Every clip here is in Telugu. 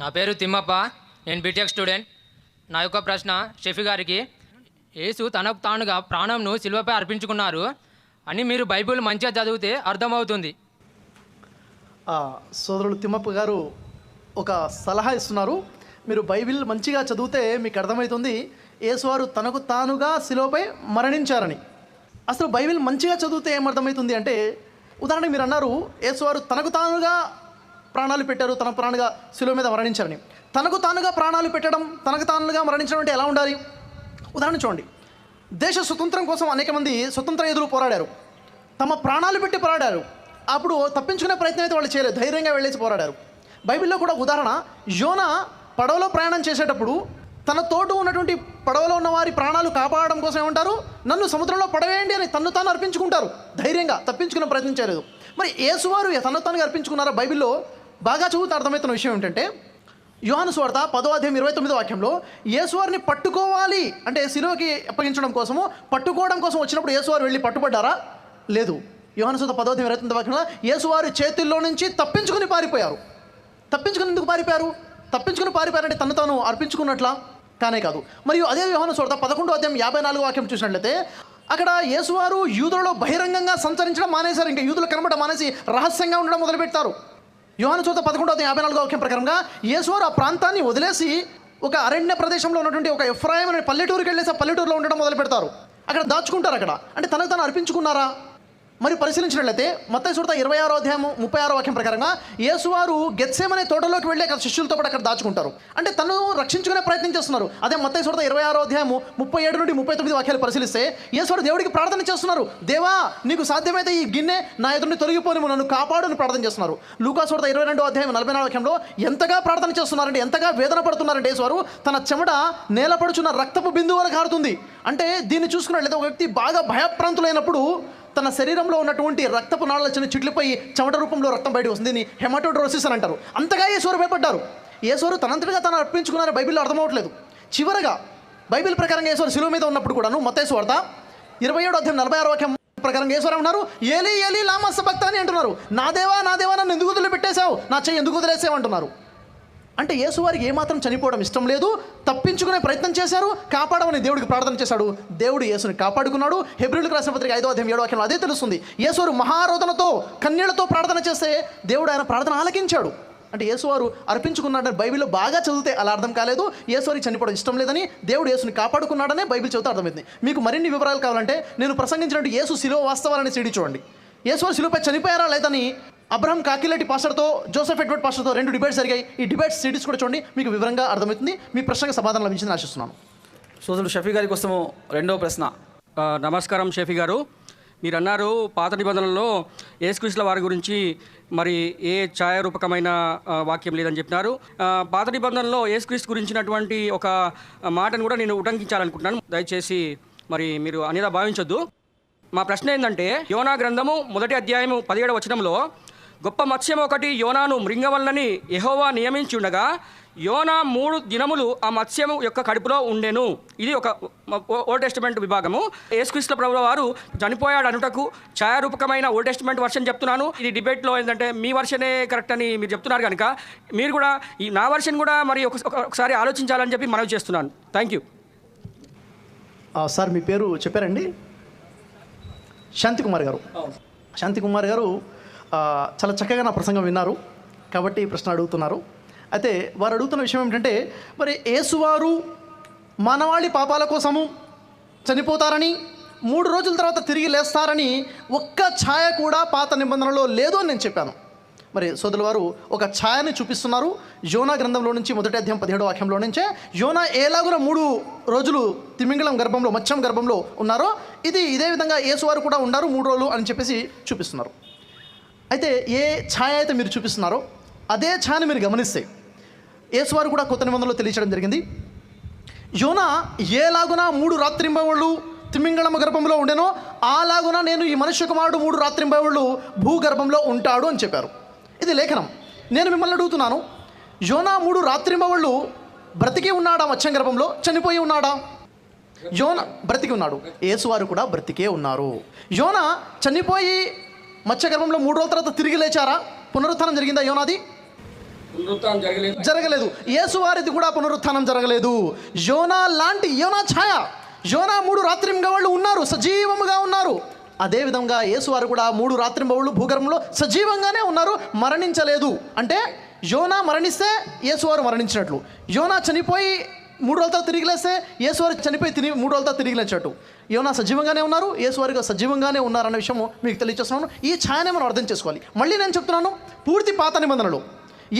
నా పేరు తిమ్మప్ప. నేను బీటెక్ స్టూడెంట్ నా యొక్క ప్రశ్న షఫీ గారికి. యేసు తనకు తానుగా ప్రాణంను శిల్వపై అర్పించుకున్నారు అని మీరు బైబిల్ మంచిగా చదివితే అర్థమవుతుంది. సోదరుడు సోదరులు తిమ్మప్ప గారు ఒక సలహా ఇస్తున్నారు. మీరు బైబిల్ మంచిగా చదివితే మీకు అర్థమవుతుంది యేసువారు తనకు తానుగా శిలువపై మరణించారని. అసలు బైబిల్ మంచిగా చదివితే ఏమర్థమవుతుంది అంటే ఉదాహరణకు మీరు అన్నారు యేసువారు తనకు తానుగా ప్రాణాలు పెట్టారు. తన ప్రాణగా శిలువ మీద మరణించారని. తనకు తానుగా ప్రాణాలు పెట్టడం తనకు తానుగా మరణించడం అంటే ఎలా ఉండాలి? ఉదాహరణ చూడండి. దేశ స్వతంత్రం కోసం అనేక మంది స్వతంత్ర ఎదురు పోరాడారు. తమ ప్రాణాలు పెట్టి పోరాడారు. అప్పుడు తప్పించుకునే ప్రయత్నం అయితే వాళ్ళు చేయలేదు. ధైర్యంగా వెళ్ళేసి పోరాడారు. బైబిల్లో కూడా ఉదాహరణ యోన పడవలో ప్రయాణం చేసేటప్పుడు తన తోటు ఉన్నటువంటి పడవలో ఉన్న వారి ప్రాణాలు కాపాడడం కోసం ఏమంటారు? నన్ను సముద్రంలో పడవేయండి అని తన్ను తాను అర్పించుకుంటారు. ధైర్యంగా తప్పించుకునే ప్రయత్నం చేయలేదు. మరి ఏసువారు తను తానుగా అర్పించుకున్నారా? బైబిల్లో బాగా చదువుతూ అర్థమవుతున్న విషయం ఏంటంటే యోహాను స్వార్త పదో అధ్యాయం ఇరవై తొమ్మిదో వాక్యంలో యేసువారిని పట్టుకోవాలి అంటే శిలువకి అప్పగించడం కోసము పట్టుకోవడం కోసం వచ్చినప్పుడు యేసువారు వెళ్ళి పట్టుబడ్డారా? లేదు. యోహాను స్వార్త పదో అధ్యాయం ఇరవై తొమ్మిదో వాక్యంలో యేసువారి చేతుల్లో నుంచి తప్పించుకుని పారిపోయారు. తప్పించుకుని ఎందుకు పారిపోయారు? తప్పించుకుని పారిపోయారంటే తను తాను అర్పించుకున్నట్లా? కానే కాదు. మరియు అదే యోహాను స్వార్త పదకొండో అధ్యాయం యాభై నాలుగు వాక్యం చూసినట్లయితే అక్కడ యేసువారు యూదులలో బహిరంగంగా సంచరించడం మానేశారు. ఇంకా యూదులు కనబడడం మానేసి రహస్యంగా ఉండడం మొదలుపెడతారు యోహాను చూత పదకొండవ యాభై నాలుగో వాక్యం ప్రకారంగా యేసువారు ఆ ప్రాంతాన్ని వదిలేసి ఒక అరణ్య ప్రదేశంలో ఉన్నటువంటి ఒక ఎఫ్రాయం అనే పల్లెటూరుకి వెళ్ళేసి ఆ పల్లెటూరులో ఉండడం మొదలు పెడతారు అక్కడ దాచుకుంటారు అక్కడ. అంటే తనకు తను అర్పించుకున్నారా? మరి పరిశీలించినట్లయితే మొత్తం చూడతా ఇరవై ఆరో అధ్యాయం ముప్పై ఆరో వాక్యం ప్రకారంగా యేసువారు గెత్సేమనే తోటలోకి వెళ్ళి అక్కడ శిష్యులతో పాటు అక్కడ దాచుకుంటారు. అంటే తను రక్షించుకునే ప్రయత్నం చేస్తున్నారు. అదే మొత్తం చూడతా ఇరవై ఆరో అధ్యాయము ముప్పై ఏడు నుండి ముప్పై తొమ్మిది వాక్యాలు పరిశీలిస్తే యేసువారు దేవుడికి ప్రార్థన చేస్తున్నారు. దేవా నీకు సాధ్యమైతే ఈ గిన్నె నా ఎదురుని తొలగిపోని నన్ను కాపాడుని ప్రార్థన చేస్తున్నారు. లూకా చూడతా ఇరవై రెండో అధ్యాయం నలభై నాలుగు వాక్యంలో ఎంతగా ప్రార్థన చేస్తున్నారంటే ఎంతగా వేదన పడుతున్నారంటే యేసువారు తన చెమట నేలపడుచున్న రక్తపు బిందువులు కారుతుంది అంటే దీన్ని చూసుకున్నట్లయితే ఒక వ్యక్తి బాగా భయప్రాంతులైనప్పుడు తన శరీరంలో ఉన్నటువంటి రక్తపు నాళాలు చిన్న చిట్లిపోయి చెమట రూపంలో రక్తం బయటకు వస్తుంది. దీన్ని హెమటోడ్రోసిస్ అని అంటారు. అంతగా ఏసోరు భయపడ్డారు. ఏసోరు తనంతటిగా తను అర్పించుకున్నారని బైబిల్లో అర్థమవట్లేదు. చివరగా బైబిల్ ప్రకారంగా ఏసోరు శిలువ మీద ఉన్నప్పుడు కూడాను మొత్తం వార్త ఇరవై ఏడు అధ్యాయం నలభై ఆరు వాక్యం ప్రకారం యేసోరు ఉన్నారు ఏలి ఏలి లామస్స భక్త అని అంటున్నారు. నా దేవా నా దేవా నన్ను ఎందుకు వదిలిపెట్టేశావు? నా చెయ్యి ఎందుకు వదిలేసావు? అంటున్నారు. అంటే యేసువారికి ఏమాత్రం చనిపోవడం ఇష్టం లేదు తప్పించుకునే ప్రయత్నం చేశారు కాపాడమని దేవుడికి ప్రార్థన చేశాడు. దేవుడు యేసుని కాపాడుకున్నాడు. హెబ్రిల్కి రాసిన పత్రిక ఐదో అధ్యాయం ఏడో వాక్యం అదే తెలుస్తుంది. యేసువారు మహారోధనతో కన్నీళ్ళతో ప్రార్థన చేస్తే దేవుడు ఆయన ప్రార్థన ఆలకించాడు. అంటే యేసువారు అర్పించుకున్నాడని బైబిల్లో బాగా చదివితే అలా అర్థం కాలేదు. యేసువారికి చనిపోవడం ఇష్టం లేదని దేవుడు యేసుని కాపాడుకున్నాడనే బైబిల్ చదివితే అర్థమైంది. మీకు మరిన్ని వివరాలు కావాలంటే నేను ప్రసంగించినట్టు యేసు శిలో వాస్తవాలని సిడి చూడండి. యేసువారు శిలువపై చనిపోయారా లేదని అబ్రహం కాకిలటి పాస్టర్తో జోసెఫ్ ఎడ్వర్డ్ పాస్టర్తో రెండు డిబేట్స్ జరిగాయి. ఈ డిబేట్స్ సిరీస్ కూడా చూడండి మీకు వివరంగా అర్థమవుతుంది. మీ ప్రశ్నకు సమాధానం లభించింది ఆశిస్తున్నాను. సోదరుడు షఫీ గారి కోసము రెండవ ప్రశ్న. నమస్కారం షఫీ గారు. మీరు అన్నారు పాత నిబంధనల్లో యేసుక్రీస్తుల వారి గురించి మరి ఏ ఛాయారూపకమైన వాక్యం లేదని చెప్పినారు. పాత నిబంధనలో ఏసుక్రీస్తు గురించినటువంటి ఒక మాటను కూడా నేను ఉటంకించాలనుకుంటున్నాను. దయచేసి మరి మీరు అనేదా భావించొద్దు. మా ప్రశ్న ఏంటంటే యోనా గ్రంథము మొదటి అధ్యాయము పదిహేడవ వచనంలో గొప్ప మత్స్యం ఒకటి యోనాను మృంగవల్లని యెహోవా నియమించి ఉండగా యోనా మూడు దినములు ఆ మత్స్యము యొక్క కడుపులో ఉండెను. ఇది ఒక ఓల్డ్ టెస్టిమెంట్ విభాగము. యేసుక్రీస్తు ప్రభుల వారు చనిపోయాడు అనుటకు ఛాయారూపకమైన ఓల్డ్ టెస్టిమెంట్ వర్షన్ చెప్తున్నాను. ఇది డిబేట్లో ఏంటంటే మీ వర్షనే కరెక్ట్ అని మీరు చెప్తున్నారు కనుక మీరు కూడా ఈ నా వర్షన్ కూడా మరి ఒక ఒకసారి ఆలోచించాలని చెప్పి మనవి చేస్తున్నాను. థ్యాంక్ యూ సార్ మీ పేరు చెప్పారండి? శాంతి కుమార్ గారు. శాంతి కుమార్ గారు చాలా చక్కగా నా ప్రసంగం విన్నారు కాబట్టి ఈ ప్రశ్న అడుగుతున్నారు. అయితే వారు అడుగుతున్న విషయం ఏమిటంటే మరి ఏసువారు మానవాళి పాపాల కోసము చనిపోతారని మూడు రోజుల తర్వాత తిరిగి లేస్తారని ఒక్క ఛాయ కూడా పాత నిబంధనలో లేదు అని నేను చెప్పాను. మరి సోదరుల వారు ఒక ఛాయని చూపిస్తున్నారు. యోనా గ్రంథంలో నుంచి మొదటి అధ్యాయం పదిహేడో వాక్యంలో నుంచే యోనా ఏలాగున మూడు రోజులు తిమింగళం గర్భంలో మత్స్యం గర్భంలో ఉన్నారో ఇది ఇదే విధంగా ఏసువారు కూడా ఉన్నారు మూడు రోజులు అని చెప్పేసి చూపిస్తున్నారు. అయితే ఏ ఛాయ అయితే మీరు చూపిస్తున్నారో అదే ఛాయను మీరు గమనిస్తే యేసువారు కూడా కొత్త నిబంధనలో తెలియచడం జరిగింది. యోన ఏలాగున మూడు రాత్రింబవళ్ళు తిమింగళమ గర్భంలో ఉండెనో అలాగున నేను ఈ మనుష్య కుమారుడు మూడు రాత్రింబవళ్ళు భూగర్భంలో ఉంటాడు అని చెప్పారు. ఇది లేఖనం. నేను మిమ్మల్ని అడుగుతున్నాను యోనా మూడు రాత్రింబవళ్ళు బ్రతికి ఉన్నాడా మత్స్యం గర్భంలో? చనిపోయి ఉన్నాడా? యోన బ్రతికి ఉన్నాడు. ఏసువారు కూడా బ్రతికే ఉన్నారు. యోన చనిపోయి మత్స్య గర్భంలో మూడు రోజుల తర్వాత తిరిగి లేచారా? పునరుత్థానం జరిగిందా యోనాది? పునరుత్థానం జరగలేదు. జరగలేదు. యేసు వారిది కూడా పునరుత్థానం జరగలేదు. యోనా లాంటి యోనా ఛాయ. యోనా మూడు రాత్రింబవళ్ళు ఉన్నారు సజీవముగా ఉన్నారు. అదేవిధంగా యేసువారు కూడా మూడు రాత్రింబవళ్ళు భూగర్భంలో సజీవంగానే ఉన్నారు మరణించలేదు. అంటే యోనా మరణిస్తే యేసువారు మరణించినట్లు. యోనా చనిపోయి మూడు రోజులతో తిరిగి లేస్తే యేసువారు చనిపోయి తిరిగి మూడు రోజులతో తిరిగి లేచినట్టు యోనా సజీవంగానే ఉన్నారు యేసువారిగా సజీవంగానే ఉన్నారన్న విషయము మీకు తెలియజేస్తున్నాను ఈ ఛాయనే మనం అర్థం చేసుకోవాలి. మళ్ళీ నేను చెప్తున్నాను పూర్తి పాత నిబంధనలు.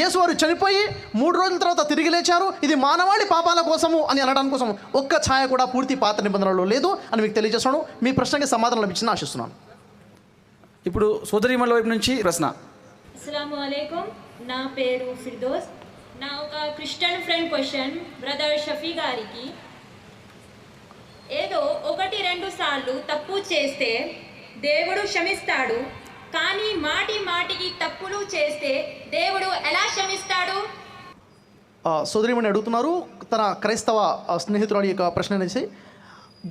యేసువారు చనిపోయి మూడు రోజుల తర్వాత తిరిగి లేచారు ఇది మానవాళి పాపాల కోసము అని అనడానికి కోసం ఒక్క ఛాయ కూడా పూర్తి పాత నిబంధనలో లేదు అని మీకు తెలియజేస్తున్నాను మీ ప్రశ్నకి సమాధానం లభించిందని ఆశిస్తున్నాను. ఇప్పుడు సోదరిమణుల వైపు నుంచి ప్రశ్న అస్సలాము అలైకుం నా పేరు ఫిర్దోస్. నా ఒక Christian friend question brother Shafi గారికి. ఏదో ఒకటి రెండు సార్లు తప్పు చేస్తే దేవుడు క్షమిస్తాడు కానీ మాటి మాటికి తప్పులు చేస్తే దేవుడు ఎలా క్షమిస్తాడు? సోదరిమణి అడుగుతున్నారు తన క్రైస్తవ స్నేహితురాడి యొక్క ప్రశ్న అనేసి.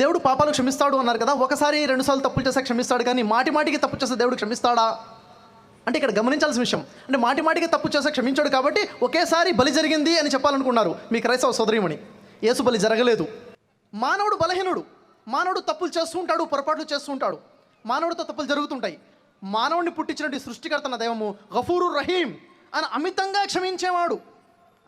దేవుడు పాపాలు క్షమిస్తాడు అన్నారు కదా ఒకసారి రెండుసార్లు తప్పులు చేస్తే క్షమిస్తాడు కానీ మాటి మాటికి తప్పు చేస్తే దేవుడు క్షమిస్తాడా? అంటే ఇక్కడ గమనించాల్సిన విషయం అంటే మాటి మాటికి తప్పు చేస్తే క్షమించాడు కాబట్టి ఒకేసారి బలి జరిగింది అని చెప్పాలనుకున్నారు మీ క్రైస్తవ సోదరిమణి. యేసు బలి జరగలేదు. మానవుడు బలహీనుడు. మానవుడు తప్పులు చేస్తూ ఉంటాడు పొరపాట్లు చేస్తూ ఉంటాడు. మానవుడితో తప్పులు జరుగుతుంటాయి. మానవుడిని పుట్టించినటువంటి సృష్టికర్తన దైవము గఫూరు రహీం అని అమితంగా క్షమించేవాడు.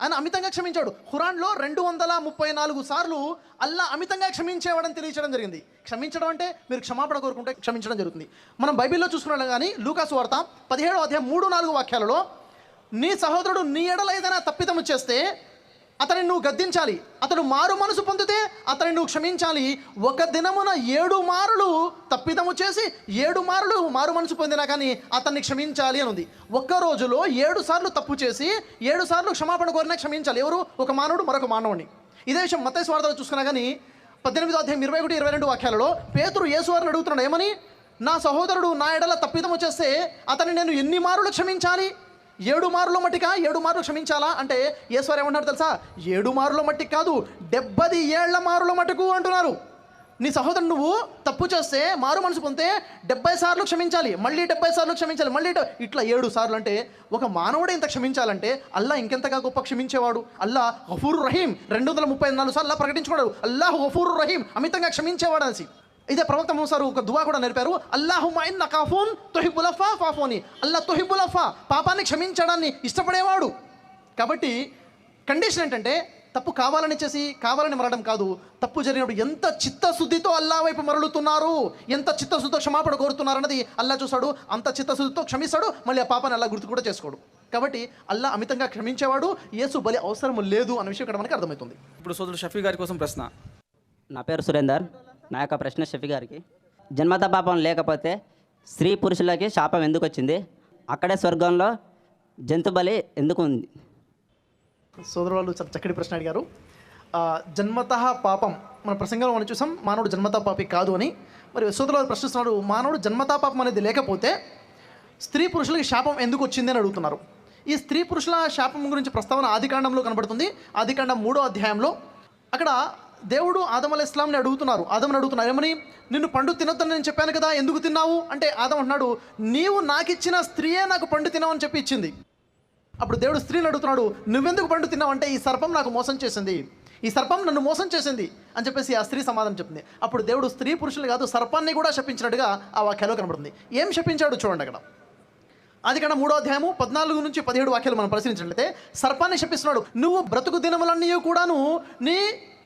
ఆయన అమితంగా క్షమించాడు. ఖురాన్లో రెండు వందల ముప్పై నాలుగు సార్లు అల్లా అమితంగా క్షమించేవాడని తెలియచడం జరిగింది. క్షమించడం అంటే మీరు క్షమాపణ కోరుకుంటే క్షమించడం జరుగుతుంది. మనం బైబిల్లో చూసుకున్నాం కానీ లూకాసు వార్త పదిహేడో అధ్యాయం మూడు నాలుగు వాక్యాలలో నీ సహోదరుడు నీ ఎడల ఏదైనా తప్పిదము చేస్తే అతన్ని నువ్వు గద్దించాలి. అతడు మారు మనసు పొందితే అతన్ని నువ్వు క్షమించాలి. ఒక దినమున ఏడు మారులు తప్పిదము చేసి ఏడు మారులు మారు మనసు పొందినా కానీ అతన్ని క్షమించాలి అని ఉంది. ఒక్క రోజులో ఏడు సార్లు తప్పు చేసి ఏడు సార్లు క్షమాపణ కోరినా క్షమించాలి. ఎవరు? ఒక మానవుడు మరొక మానవుడిని ఇదే విషయం మత స్వార్థలు చూసుకున్నా కానీ పద్దెనిమిదో అధ్యాయం ఇరవై ఒకటి ఇరవై రెండు వాక్యాలలో పేతురు యేసువారిని అడుగుతున్నాడు ఏమని? నా సహోదరుడు నా ఎడల తప్పిదము చేస్తే అతన్ని నేను ఎన్ని మారులు క్షమించాలి? ఏడు మారుల మట్టికా? ఏడు మార్లు క్షమించాలా? అంటే ఈశ్వర్ ఏమంటారు తెలుసా? ఏడు మారుల మట్టికి కాదు డెబ్బది ఏళ్ళ మారుల మటుకు అంటున్నారు. నీ సహోదరుడు నువ్వు తప్పు చేస్తే మారు మనసు పొందితే డెబ్బై సార్లు క్షమించాలి. మళ్ళీ డెబ్బై సార్లు క్షమించాలి. మళ్ళీ ఇట్లా ఏడు సార్లు అంటే ఒక మానవుడు ఇంత క్షమించాలంటే అల్లా ఇంకెంతగా గొప్ప క్షమించేవాడు? అల్లా గఫూరు రహీం రెండు వందల ముప్పై నాలుగు సార్లు అల్లా ప్రకటించుకున్నాడు. అల్లాహ్ గఫూరు రహీం అమితంగా క్షమించేవాడు అనేసి. ఇదే ప్రవక్త మూసారు ఒక దువా కూడా నేర్పారు. అల్లాహు మైన్ నకాఫూన్ తొహిబులఫా ఫాఫోని. అల్లా తొహిబులఫా పాపాన్ని క్షమించడాన్ని ఇష్టపడేవాడు. కాబట్టి కండిషన్ ఏంటంటే తప్పు కావాలని చేసి కావాలని మరడం కాదు. తప్పు జరిగినప్పుడు ఎంత చిత్తశుద్ధితో అల్లా వైపు మరలుతున్నారు ఎంత చిత్తశుద్ధితో క్షమాపణ కోరుతున్నారు అన్నది అల్లా చూస్తాడు అంత చిత్తశుద్ధితో క్షమిస్తాడు మళ్ళీ ఆ పాపాన్ని అల్లా గుర్తు కూడా చేసుకోడు. కాబట్టి అల్లా అమితంగా క్షమించేవాడు యేసు బలి అవసరం లేదు అన్న విషయం ఇక్కడ మనకి అర్థమవుతుంది. ఇప్పుడు సోదరుడు షఫీ గారి కోసం ప్రశ్న. నా పేరు సురేందర్. నా యొక్క ప్రశ్న షఫీ గారికి. జన్మత పాపం లేకపోతే స్త్రీ పురుషులకి శాపం ఎందుకు వచ్చింది? అక్కడే స్వర్గంలో జంతు బలి ఎందుకు ఉంది? సోదరులు చాలా చక్కటి ప్రశ్న అడిగారు. జన్మత పాపం మన ప్రసంగంలో మనం చూసాం మానవుడు జన్మత పాపి కాదు అని. మరి సోదరులు ప్రశ్నిస్తున్నారు మానవుడు జన్మతా పాపం అనేది లేకపోతే స్త్రీ పురుషులకి శాపం ఎందుకు వచ్చింది అని అడుగుతున్నారు. ఈ స్త్రీ పురుషుల శాపం గురించి ప్రస్తావన ఆదికాండంలో కనబడుతుంది. ఆదికాండం మూడో అధ్యాయంలో అక్కడ దేవుడు ఆదం అలీ ఇస్లాంని అడుగుతున్నారు. ఆదమని అడుగుతున్నారు. ఏమని? నిన్ను పండు తినొద్దని నేను చెప్పాను కదా ఎందుకు తిన్నావు? అంటే ఆదం అంటున్నాడు నీవు నాకు ఇచ్చిన స్త్రీయే నాకు పండు తినవని చెప్పి ఇచ్చింది. అప్పుడు దేవుడు స్త్రీని అడుగుతున్నాడు నువ్వెందుకు పండు తిన్నావు అంటే ఈ సర్పం నాకు మోసం చేసింది. ఈ సర్పం నన్ను మోసం చేసింది అని చెప్పేసి ఆ స్త్రీ సమాధానం చెప్పింది. అప్పుడు దేవుడు స్త్రీ పురుషులు కాదు సర్పాన్ని కూడా శపించినట్టుగా ఆ వాక్యాలో కనబడుతుంది. ఏం శపించాడు చూడండి అక్కడ. అది కన్నా మూడో అధ్యాయము పద్నాలుగు నుంచి పదిహేడు వాక్యాలు మనం పరిశీలించినట్లయితే సర్పాన్ని శపిస్తున్నాడు. నువ్వు బ్రతుకు దినములన్నీ కూడాను నీ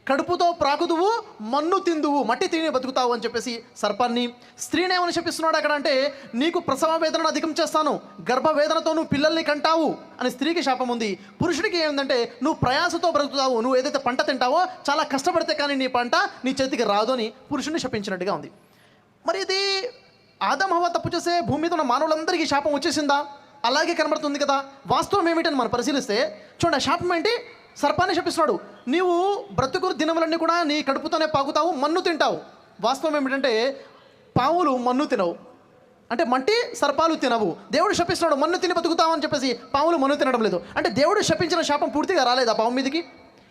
కడుపుతో ప్రాకుదువు మన్ను తిందువు మట్టి తిని బతుకుతావు అని చెప్పేసి సర్పాన్ని స్త్రీని ఏమని శపిస్తున్నాడు అక్కడ అంటే నీకు ప్రసవ వేదనను అధికం చేస్తాను గర్భ వేదనతో నువ్వు పిల్లల్ని కంటావు అని స్త్రీకి శాపం ఉంది. పురుషుడికి ఏంటంటే నువ్వు ప్రయాసతో బ్రతుకుతావు నువ్వు ఏదైతే పంట తింటావో చాలా కష్టపడితే కానీ నీ పంట నీ చేతికి రాదు అని పురుషుడిని శపించినట్టుగా ఉంది. మరి ఇది ఆదమహవ తప్పు చేసే భూమి మీద ఉన్న మానవులందరికీ శాపం వచ్చేసిందా? అలాగే కనబడుతుంది కదా. వాస్తవం ఏమిటని మనం పరిశీలిస్తే చూడండి ఆ శాపం ఏంటి? సర్పాన్ని శపిస్తున్నాడు. నీవు బ్రతుకు దినములన్నీ కూడా నీ కడుపుతోనే పాకుతావు మన్ను తింటావు. వాస్తవం ఏమిటంటే పావులు మన్ను తినవు. అంటే మట్టి సర్పాలు తినవు. దేవుడు శపిస్తున్నాడు మన్ను తిని బతుకుతామని చెప్పేసి పావులు మన్ను తినడం లేదు. అంటే దేవుడు శపించిన శాపం పూర్తిగా రాలేదా పావు మీదకి?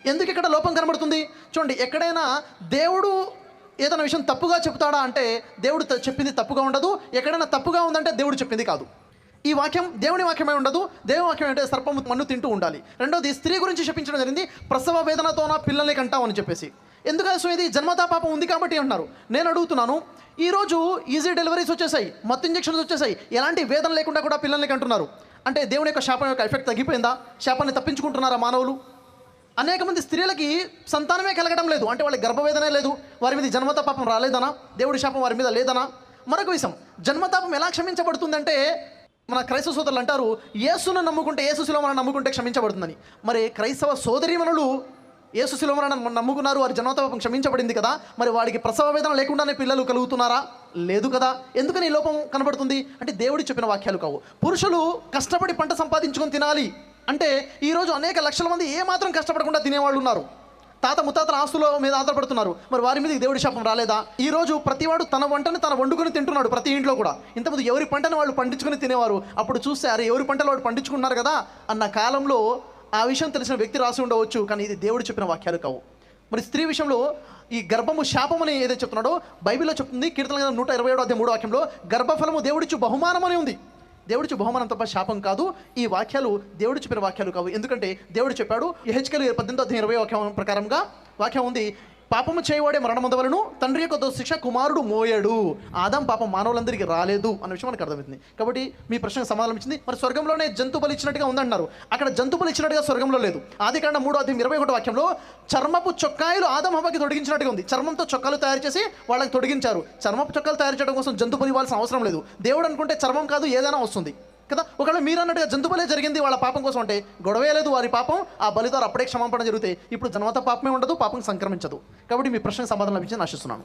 ఎందుకు ఇక్కడ లోపం కనబడుతుంది? చూడండి ఎక్కడైనా దేవుడు ఏదైనా విషయం తప్పుగా చెప్తాడా అంటే దేవుడు చెప్పింది తప్పుగా ఉండదు. ఎక్కడైనా తప్పుగా ఉందంటే దేవుడు చెప్పింది కాదు. ఈ వాక్యం దేవుని వాక్యమే ఉండదు. దేవుని వాక్యం అంటే సర్పము మన్ను తింటూ ఉండాలి. రెండోది స్త్రీ గురించి చెప్పించడం జరిగింది. ప్రసవ వేదనతోన పిల్లల్ని కంటావు అని చెప్పేసి. ఎందుకంటే సో ఇది జన్మతా పాపం ఉంది కాబట్టి అంటున్నారు. నేను అడుగుతున్నాను ఈరోజు ఈజీ డెలివరీస్ వచ్చేసాయి మత్తు ఇంజెక్షన్స్ వచ్చేసాయి. ఎలాంటి వేదన లేకుండా కూడా పిల్లల్ని కంటున్నారు? అంటే దేవుని యొక్క శాపం యొక్క ఎఫెక్ట్ తగ్గిపోయిందా? శాపాన్ని తప్పించుకుంటున్నారా మానవులు? అనేక మంది స్త్రీలకి సంతానమే కలగడం లేదు. అంటే వాళ్ళకి గర్భవేదనే లేదు. వారి మీద జన్మత పాపం రాలేదనా? దేవుడి శాపం వారి మీద లేదనా? మరొక విషయం జన్మతాపం ఎలా క్షమించబడుతుందంటే మన క్రైస్తవ సోదరులు అంటారు యేసును నమ్ముకుంటే యేసు శిలోమరణ నమ్ముకుంటే క్షమించబడుతుందని. మరి క్రైస్తవ సోదరీమణులు యేసు శిలోమరణ నమ్ముకున్నారు వారి జన్మతాపం క్షమించబడింది కదా మరి వాడికి ప్రసవ వేదన లేకుండానే పిల్లలు కలుగుతున్నారా? లేదు కదా. ఎందుకని ఈ లోపం కనబడుతుంది? అంటే దేవుడి చెప్పిన వాక్యాలు కావు. పురుషులు కష్టపడి పంట సంపాదించుకొని తినాలి అంటే ఈరోజు అనేక లక్షల మంది ఏమాత్రం కష్టపడకుండా తినేవాళ్ళు ఉన్నారు. తాత ముత్తాతల ఆస్తుల మీద ఆధారపడుతున్నారు. మరి వారి మీద దేవుడి శాపం రాలేదా? ఈ రోజు ప్రతివాడు తన వంటని తన వండుకుని తింటున్నాడు ప్రతి ఇంట్లో కూడా. ఇంతకుముందు ఎవరి పంటని వాళ్ళు పండించుకుని తినేవారు? అప్పుడు చూస్తే అరే ఎవరి పంటలు వాడు పండించుకున్నారు కదా? అన్న కాలంలో ఆ విషయం తెలిసిన వ్యక్తి రాసి ఉండవచ్చు కానీ ఇది దేవుడు చెప్పిన వాక్యాలు కావు. మరి స్త్రీ విషయంలో ఈ గర్భము శాపం అని ఏదైతే చెప్తున్నాడో బైబిల్లో చెప్తుంది కీర్తన నూట ఇరవై ఏడో అదే మూడో వాక్యంలో గర్భఫలము దేవుడిచ్చు బహుమానం అని ఉంది. దేవుడు బహుమానం తప్ప శాపం కాదు. ఈ వాక్యాలు దేవుడు చెప్పిన వాక్యాలు కావు. ఎందుకంటే దేవుడు చెప్పాడు హెచ్కెల్ పద్దెనిమిది అధ్యాయం ఇరవై వాక్యం ప్రకారంగా వాక్యం ఉంది పాపము చేయవాడే మరణమొందవలను తండ్రి యొక్క శిక్ష కుమారుడు మోయడు. ఆదాం పాపం మానవులందరికీ రాలేదు అన్న విషయం మనకు అర్థమవుతుంది. కాబట్టి మీ ప్రశ్నకు సమాధానం ఇచ్చింది. మరి స్వర్గంలోనే జంతు బలి ఇచ్చినట్టుగా ఉందంటున్నారు అక్కడ జంతు బలి ఇచ్చినట్టుగా స్వర్గంలో లేదు. ఆది కాండ మూడో అధ్యాయం ఇరవై ఒకటి వాక్యంలో చర్మపు చొక్కాయలు ఆదం హవ్వకి తొడిగించినట్టుగా ఉంది. చర్మంతో చొక్కాలు తయారు చేసి వాళ్ళకి తొడిగించారు. చర్మపు చొక్కాలు తయారు చేయడం కోసం జంతు బలి ఇవ్వాల్సిన అవసరం లేదు. దేవుడు అనుకుంటే చర్మం కాదు ఏదైనా వస్తుంది. కదా? ఒకవేళ మీరు అన్నట్టుగా జంతువులే జరిగింది వాళ్ళ పాపం కోసం అంటే గొడవే లేదు వారి పాపం ఆ బలిదారు అప్పుడే క్షమాపణ జరిగితే ఇప్పుడు జన్మత పాపమే ఉండదు పాపం సంక్రమించదు. కాబట్టి మీ ప్రశ్నకు సమాధానం లభించి ఆశిస్తున్నాను.